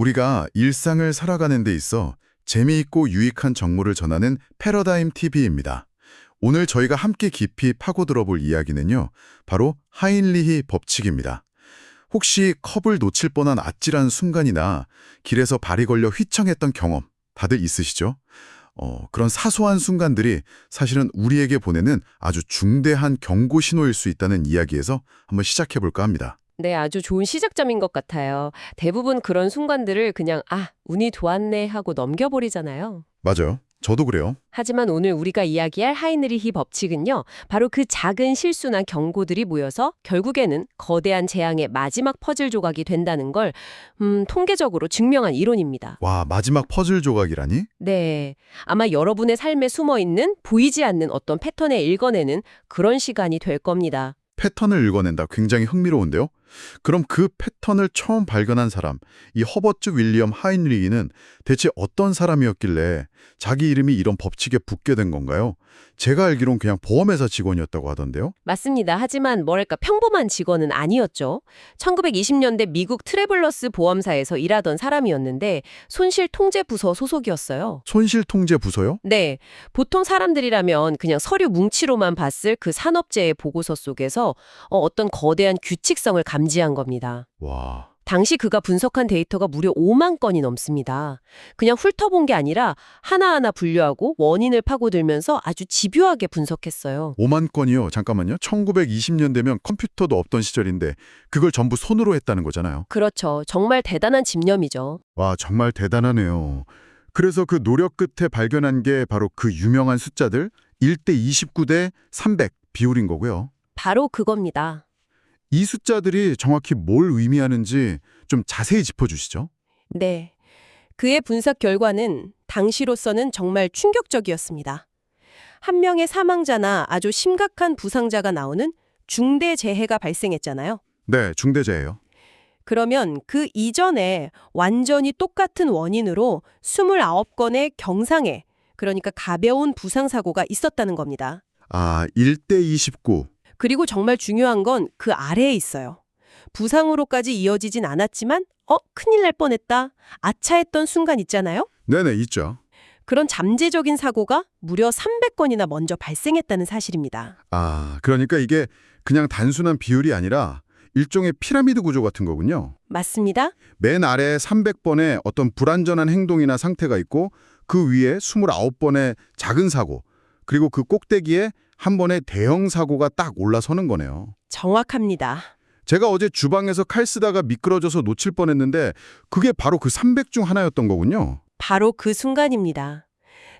우리가 일상을 살아가는 데 있어 재미있고 유익한 정보를 전하는 패러다임 TV입니다. 오늘 저희가 함께 깊이 파고들어 볼 이야기는요. 바로 하인리히 법칙입니다. 혹시 컵을 놓칠 뻔한 아찔한 순간이나 길에서 발이 걸려 휘청했던 경험 다들 있으시죠? 어, 그런 사소한 순간들이 사실은 우리에게 보내는 아주 중대한 경고 신호일 수 있다는 이야기에서 한번 시작해 볼까 합니다. 네, 아주 좋은 시작점인 것 같아요. 대부분 그런 순간들을 그냥 아, 운이 좋았네 하고 넘겨버리잖아요. 맞아요. 저도 그래요. 하지만 오늘 우리가 이야기할 하이느리히 법칙은요. 바로 그 작은 실수나 경고들이 모여서 결국에는 거대한 재앙의 마지막 퍼즐 조각이 된다는 걸 음, 통계적으로 증명한 이론입니다. 와, 마지막 퍼즐 조각이라니? 네. 아마 여러분의 삶에 숨어 있는 보이지 않는 어떤 패턴을 읽어내는 그런 시간이 될 겁니다. 패턴을 읽어낸다. 굉장히 흥미로운데요. 그럼 그 패턴을 처음 발견한 사람, 이 허버트 윌리엄 하인리히는 대체 어떤 사람이었길래 자기 이름이 이런 법칙에 붙게 된 건가요? 제가 알기론 그냥 보험회사 직원이었다고 하던데요. 맞습니다. 하지만 뭐랄까 평범한 직원은 아니었죠. 1920년대 미국 트래블러스 보험사에서 일하던 사람이었는데 손실 통제 부서 소속이었어요. 손실통제 부서요? 네. 보통 사람들이라면 그냥 서류 뭉치로만 봤을 그 산업재해 보고서 속에서 어, 어떤 거대한 규칙성을 감 지한 겁니다. 와, 당시 그가 분석한 데이터가 무려 5만 건이 넘습니다. 그냥 훑어본 게 아니라 하나하나 분류하고 원인을 파고들면서 아주 집요하게 분석했어요. 5만 건이요. 잠깐만요. 1920년대면 컴퓨터도 없던 시절인데 그걸 전부 손으로 했다는 거잖아요. 그렇죠. 정말 대단한 집념이죠. 와, 정말 대단하네요. 그래서 그 노력 끝에 발견한 게 바로 그 유명한 숫자들 1대 29대 300 비율인 거고요. 바로 그겁니다. 이 숫자들이 정확히 뭘 의미하는지 좀 자세히 짚어주시죠. 네. 그의 분석 결과는 당시로서는 정말 충격적이었습니다. 한 명의 사망자나 아주 심각한 부상자가 나오는 중대 재해가 발생했잖아요. 네, 중대재해요. 그러면 그 이전에 완전히 똑같은 원인으로 29건의 경상해, 그러니까 가벼운 부상사고가 있었다는 겁니다. 아, 1대 29. 그리고 정말 중요한 건 그 아래에 있어요. 부상으로까지 이어지진 않았지만, 어, 큰일 날 뻔했다. 아차했던 순간 있잖아요? 네네, 있죠. 그런 잠재적인 사고가 무려 300건이나 먼저 발생했다는 사실입니다. 아, 그러니까 이게 그냥 단순한 비율이 아니라 일종의 피라미드 구조 같은 거군요. 맞습니다. 맨 아래 300번의 어떤 불안전한 행동이나 상태가 있고 그 위에 29번의 작은 사고, 그리고 그 꼭대기에 한 번의 대형 사고가 딱 올라서는 거네요. 정확합니다. 제가 어제 주방에서 칼 쓰다가 미끄러져서 놓칠 뻔했는데 그게 바로 그 300 중 하나였던 거군요. 바로 그 순간입니다.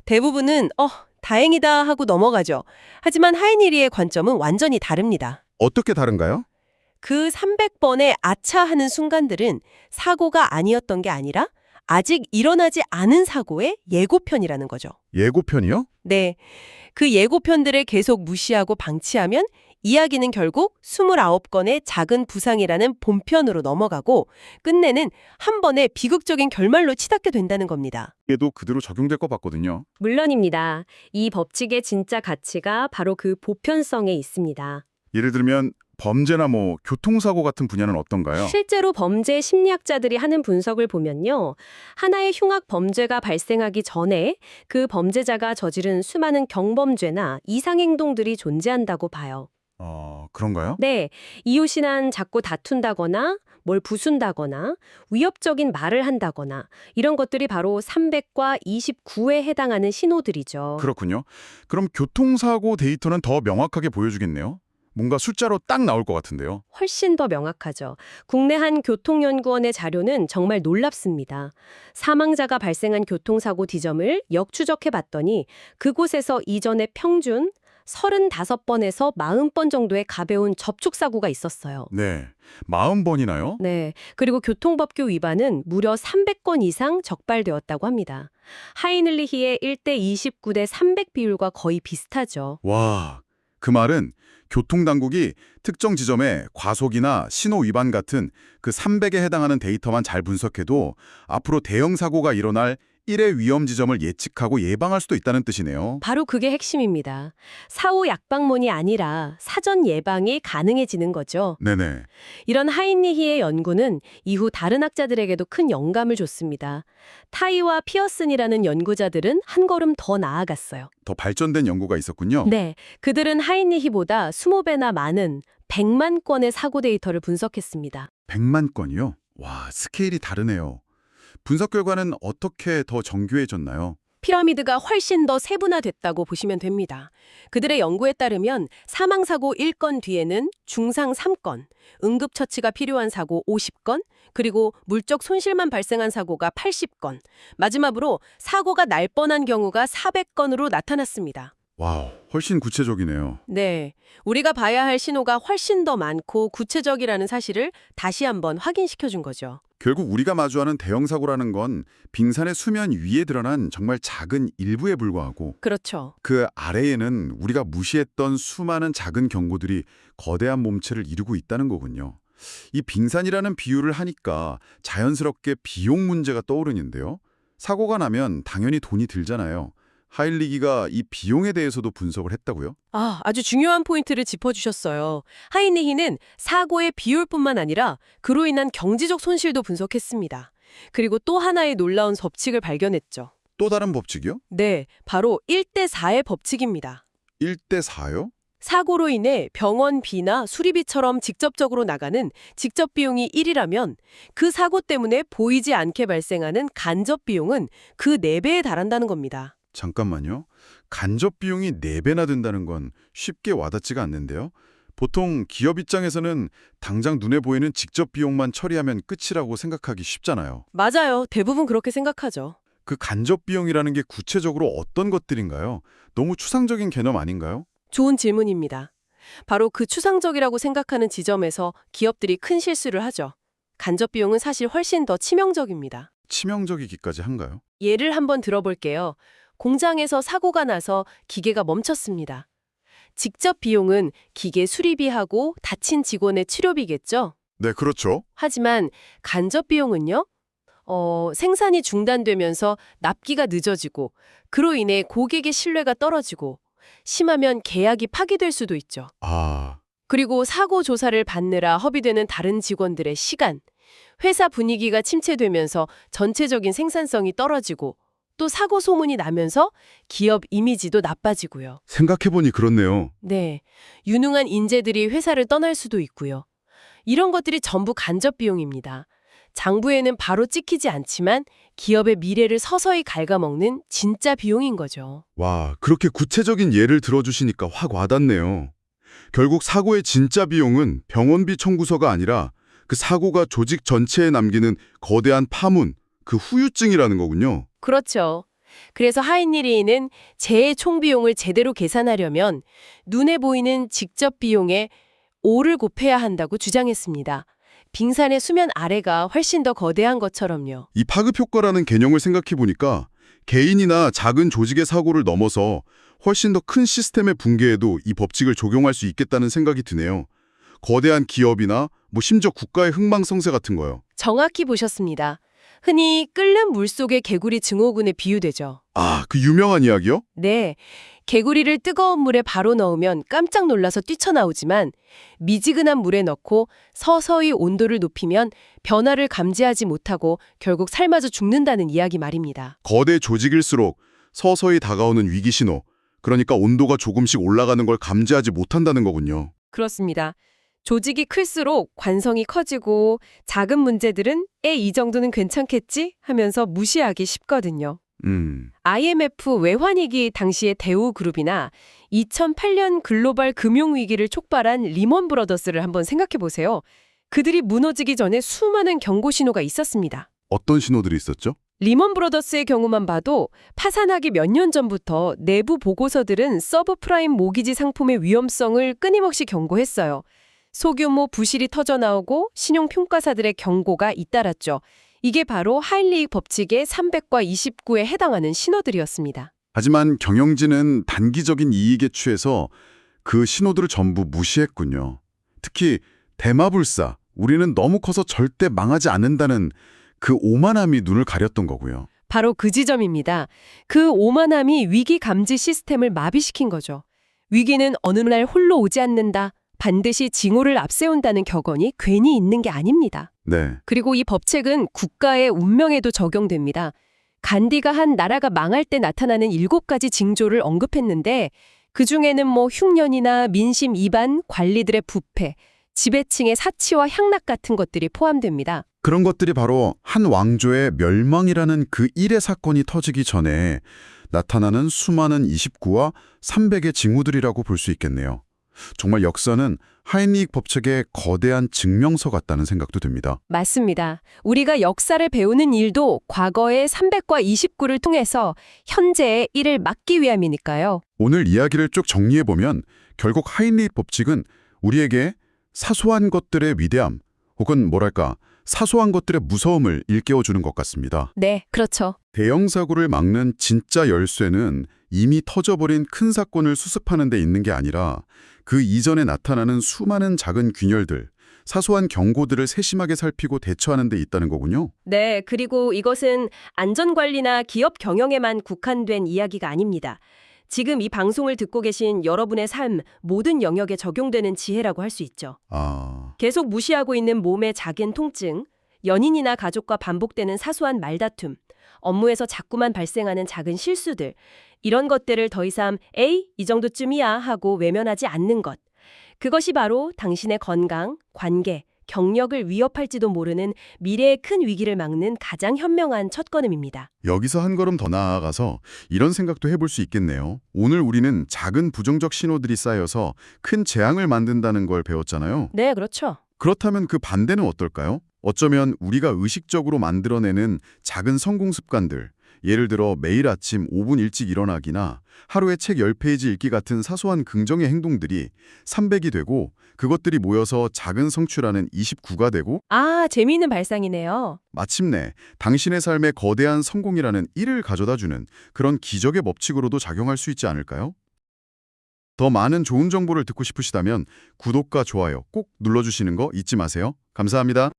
대부분은 어, 다행이다 하고 넘어가죠. 하지만 하이니리의 관점은 완전히 다릅니다. 어떻게 다른가요? 그 300번의 아차 하는 순간들은 사고가 아니었던 게 아니라 아직 일어나지 않은 사고의 예고편이라는 거죠. 예고편이요? 네. 그 예고편들을 계속 무시하고 방치하면 이야기는 결국 29건의 작은 부상이라는 본편으로 넘어가고 끝내는 한 번의 비극적인 결말로 치닫게 된다는 겁니다. 얘도 그대로 적용될 것 같거든요. 물론입니다. 이 법칙의 진짜 가치가 바로 그 보편성에 있습니다. 예를 들면 범죄나 뭐 교통사고 같은 분야는 어떤가요? 실제로 범죄 심리학자들이 하는 분석을 보면요. 하나의 흉악 범죄가 발생하기 전에 그 범죄자가 저지른 수많은 경범죄나 이상행동들이 존재한다고 봐요. 어, 그런가요? 네, 이웃이난 자꾸 다툰다거나 뭘 부순다거나 위협적인 말을 한다거나 이런 것들이 바로 300과 29에 해당하는 신호들이죠. 그렇군요. 그럼 교통사고 데이터는 더 명확하게 보여주겠네요. 뭔가 숫자로 딱 나올 것 같은데요. 훨씬 더 명확하죠. 국내 한 교통연구원의 자료는 정말 놀랍습니다. 사망자가 발생한 교통사고 지점을 역추적해 봤더니 그곳에서 이전에 평균 35번에서 40번 정도의 가벼운 접촉사고가 있었어요. 네. 40번이나요? 네. 그리고 교통법규 위반은 무려 300건 이상 적발되었다고 합니다. 하이늘리히의 1대 29대 300 비율과 거의 비슷하죠. 와, 그 말은 교통당국이 특정 지점에 과속이나 신호 위반 같은 그 300에 해당하는 데이터만 잘 분석해도 앞으로 대형 사고가 일어날 1의 위험 지점을 예측하고 예방할 수도 있다는 뜻이네요. 바로 그게 핵심입니다. 사후 약방문이 아니라 사전 예방이 가능해지는 거죠. 네네. 이런 하인리히의 연구는 이후 다른 학자들에게도 큰 영감을 줬습니다. 타이와 피어슨이라는 연구자들은 한 걸음 더 나아갔어요. 더 발전된 연구가 있었군요. 네, 그들은 하인리히보다 20배나 많은 100만 건의 사고 데이터를 분석했습니다. 100만 건이요? 와, 스케일이 다르네요. 분석 결과는 어떻게 더 정교해졌나요? 피라미드가 훨씬 더 세분화됐다고 보시면 됩니다. 그들의 연구에 따르면 사망사고 1건 뒤에는 중상 3건, 응급처치가 필요한 사고 50건, 그리고 물적 손실만 발생한 사고가 80건, 마지막으로 사고가 날 뻔한 경우가 400건으로 나타났습니다. 와우, 훨씬 구체적이네요. 네, 우리가 봐야 할 신호가 훨씬 더 많고 구체적이라는 사실을 다시 한번 확인시켜 준 거죠. 결국 우리가 마주하는 대형 사고라는 건 빙산의 수면 위에 드러난 정말 작은 일부에 불과하고 그렇죠. 그 아래에는 우리가 무시했던 수많은 작은 경고들이 거대한 몸체를 이루고 있다는 거군요. 이 빙산이라는 비유를 하니까 자연스럽게 비용 문제가 떠오르는데요. 사고가 나면 당연히 돈이 들잖아요. 하일리기가 이 비용에 대해서도 분석을 했다고요? 아, 아주 중요한 포인트를 짚어주셨어요. 하이니히는 사고의 비율뿐만 아니라 그로 인한 경제적 손실도 분석했습니다. 그리고 또 하나의 놀라운 법칙을 발견했죠. 또 다른 법칙이요? 네, 바로 1대4의 법칙입니다. 1대 4요? 사고로 인해 병원비나 수리비처럼 직접적으로 나가는 직접 비용이 1이라면 그 사고 때문에 보이지 않게 발생하는 간접 비용은 그 4배에 달한다는 겁니다. 잠깐만요. 간접 비용이 4배나 든다는 건 쉽게 와닿지가 않는데요. 보통 기업 입장에서는 당장 눈에 보이는 직접 비용만 처리하면 끝이라고 생각하기 쉽잖아요. 맞아요. 대부분 그렇게 생각하죠. 그 간접 비용이라는 게 구체적으로 어떤 것들인가요? 너무 추상적인 개념 아닌가요? 좋은 질문입니다. 바로 그 추상적이라고 생각하는 지점에서 기업들이 큰 실수를 하죠. 간접 비용은 사실 훨씬 더 치명적입니다. 치명적이기까지 한가요? 예를 한번 들어볼게요. 공장에서 사고가 나서 기계가 멈췄습니다. 직접 비용은 기계 수리비하고 다친 직원의 치료비겠죠? 네, 그렇죠. 하지만 간접 비용은요? 어, 생산이 중단되면서 납기가 늦어지고 그로 인해 고객의 신뢰가 떨어지고 심하면 계약이 파기될 수도 있죠. 아, 그리고 사고 조사를 받느라 허비되는 다른 직원들의 시간, 회사 분위기가 침체되면서 전체적인 생산성이 떨어지고 또 사고 소문이 나면서 기업 이미지도 나빠지고요. 생각해보니 그렇네요. 네, 유능한 인재들이 회사를 떠날 수도 있고요. 이런 것들이 전부 간접 비용입니다. 장부에는 바로 찍히지 않지만 기업의 미래를 서서히 갉아먹는 진짜 비용인 거죠. 와, 그렇게 구체적인 예를 들어주시니까 확 와닿네요. 결국 사고의 진짜 비용은 병원비 청구서가 아니라 그 사고가 조직 전체에 남기는 거대한 파문, 그 후유증이라는 거군요. 그렇죠. 그래서 하인리리는 재해 총비용을 제대로 계산하려면 눈에 보이는 직접 비용에 5를 곱해야 한다고 주장했습니다. 빙산의 수면 아래가 훨씬 더 거대한 것처럼요. 이 파급 효과라는 개념을 생각해 보니까 개인이나 작은 조직의 사고를 넘어서 훨씬 더 큰 시스템의 붕괴에도 이 법칙을 적용할 수 있겠다는 생각이 드네요. 거대한 기업이나 뭐 심지어 국가의 흥망성쇠 같은 거요. 정확히 보셨습니다. 흔히 끓는 물속의 개구리 증후군에 비유되죠. 아, 그 유명한 이야기요? 네, 개구리를 뜨거운 물에 바로 넣으면 깜짝 놀라서 뛰쳐나오지만 미지근한 물에 넣고 서서히 온도를 높이면 변화를 감지하지 못하고 결국 삶아져 죽는다는 이야기 말입니다. 거대 조직일수록 서서히 다가오는 위기 신호, 그러니까 온도가 조금씩 올라가는 걸 감지하지 못한다는 거군요. 그렇습니다. 조직이 클수록 관성이 커지고 작은 문제들은 에 이 정도는 괜찮겠지 하면서 무시하기 쉽거든요. 음, IMF 외환위기 당시의 대우그룹이나 2008년 글로벌 금융위기를 촉발한 리먼 브러더스를 한번 생각해 보세요. 그들이 무너지기 전에 수많은 경고 신호가 있었습니다. 어떤 신호들이 있었죠? 리먼 브러더스의 경우만 봐도 파산하기 몇 년 전부터 내부 보고서들은 서브프라임 모기지 상품의 위험성을 끊임없이 경고했어요. 소규모 부실이 터져나오고 신용평가사들의 경고가 잇따랐죠. 이게 바로 하일리익 법칙의 300과 29에 해당하는 신호들이었습니다. 하지만 경영진은 단기적인 이익에 취해서 그 신호들을 전부 무시했군요. 특히 대마불사, 우리는 너무 커서 절대 망하지 않는다는 그 오만함이 눈을 가렸던 거고요. 바로 그 지점입니다. 그 오만함이 위기 감지 시스템을 마비시킨 거죠. 위기는 어느 날 홀로 오지 않는다. 반드시 징후를 앞세운다는 격언이 괜히 있는 게 아닙니다. 네. 그리고 이 법책은 국가의 운명에도 적용됩니다. 간디가 한 나라가 망할 때 나타나는 일곱 가지 징조를 언급했는데 그 중에는 뭐 흉년이나 민심 이반, 관리들의 부패, 지배층의 사치와 향락 같은 것들이 포함됩니다. 그런 것들이 바로 한 왕조의 멸망이라는 그 일의 사건이 터지기 전에 나타나는 수많은 29와 300의 징후들이라고 볼 수 있겠네요. 정말 역사는 하이닉 법칙의 거대한 증명서 같다는 생각도 듭니다. 맞습니다. 우리가 역사를 배우는 일도 과거의 300과 29를 통해서 현재의 일을 막기 위함이니까요. 오늘 이야기를 쭉 정리해보면 결국 하이닉 법칙은 우리에게 사소한 것들의 위대함 혹은 뭐랄까 사소한 것들의 무서움을 일깨워주는 것 같습니다. 네, 그렇죠. 대형 사고를 막는 진짜 열쇠는 이미 터져버린 큰 사건을 수습하는 데 있는 게 아니라 그 이전에 나타나는 수많은 작은 균열들, 사소한 경고들을 세심하게 살피고 대처하는 데 있다는 거군요. 네, 그리고 이것은 안전관리나 기업 경영에만 국한된 이야기가 아닙니다. 지금 이 방송을 듣고 계신 여러분의 삶 모든 영역에 적용되는 지혜라고 할 수 있죠. 아, 계속 무시하고 있는 몸의 작은 통증, 연인이나 가족과 반복되는 사소한 말다툼, 업무에서 자꾸만 발생하는 작은 실수들, 이런 것들을 더 이상 에이, 이 정도쯤이야 하고 외면하지 않는 것. 그것이 바로 당신의 건강, 관계, 경력을 위협할지도 모르는 미래의 큰 위기를 막는 가장 현명한 첫 걸음입니다. 여기서 한 걸음 더 나아가서 이런 생각도 해볼 수 있겠네요. 오늘 우리는 작은 부정적 신호들이 쌓여서 큰 재앙을 만든다는 걸 배웠잖아요. 네, 그렇죠. 그렇다면 그 반대는 어떨까요? 어쩌면 우리가 의식적으로 만들어내는 작은 성공 습관들, 예를 들어 매일 아침 5분 일찍 일어나기나 하루에 책 10페이지 읽기 같은 사소한 긍정의 행동들이 300이 되고 그것들이 모여서 작은 성취라는 29가 되고 아, 재미있는 발상이네요. 마침내 당신의 삶에 거대한 성공이라는 1을 가져다주는 그런 기적의 법칙으로도 작용할 수 있지 않을까요? 더 많은 좋은 정보를 듣고 싶으시다면 구독과 좋아요 꼭 눌러주시는 거 잊지 마세요. 감사합니다.